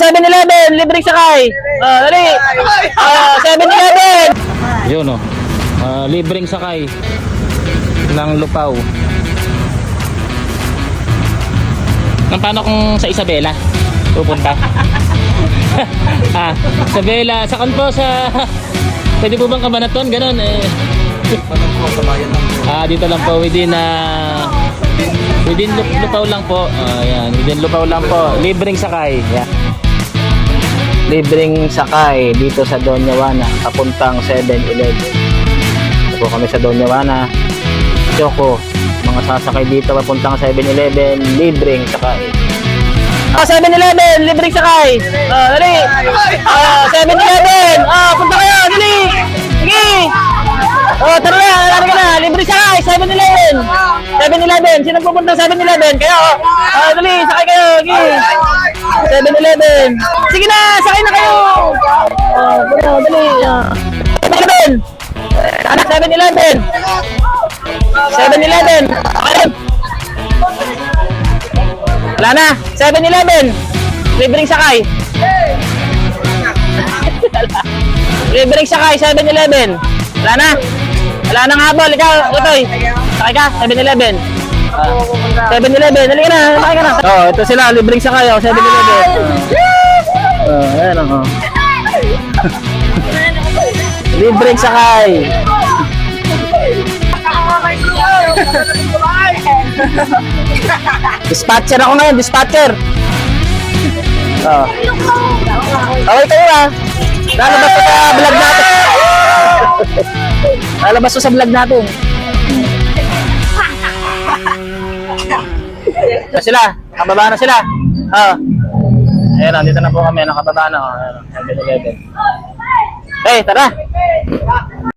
7-Eleven, libreng sakay. Ah, dali. Ah, 7-Eleven. Yun o. Ah, libreng sakay ng lupaw. Nang paano kung sa Isabela? Pupunta? ah, Isabela, sa kan po sa... Pwede po bang kabanaton? Ganon eh. Ah, dito lang po within ah within Lup- Lupaw lang po. Ah, yan, within Lupaw lang po. Libreng sakay. Yan. Libreng sakay dito sa Doña Juana, papuntang 7-Eleven. Ito po kami sa Doña Juana. Choco, mga sasakay dito papuntang 7-Eleven, libreng sakay. Ah, 7-Eleven, libreng sakay. Ah, dali. Ah, 7-Eleven. Ah, punta kayo, dali. Sige. Oh, tara na, tara ka na. Libre sakay, 7-Eleven. 7-Eleven. Sino pupunta 7-Eleven? Kayo. Ah, dali, sakay kayo. Sige. 7-Eleven. Sige na, sakay na kayo. Ah, punta, dali. Ah. 7-Eleven. Anak 7-Eleven. 7-Eleven. Ayun. Wala na. 7-Eleven. Libreng sakay. Libreng sakay, 7-Eleven. Wala na. Wala nang habol. Ikaw, Utoy. Sakay ka, 7-Eleven. Ah, 7-Eleven. Dali ka na, sakay ka na. Oh, ito sila, libreng sakay, oh, 7-Eleven. Oh, ayan, oh. libreng sakay. Dispatcher ako ngayon, dispatcher. Oh. Okay kayo ah. Lalabas ko sa vlog natin. Lalabas ko sa vlog natin. Na sila, kababa na sila. Ah. Ayun, nandito na po kami, nakababa na. Oh. Ayun, 7-Eleven. Hey, tara.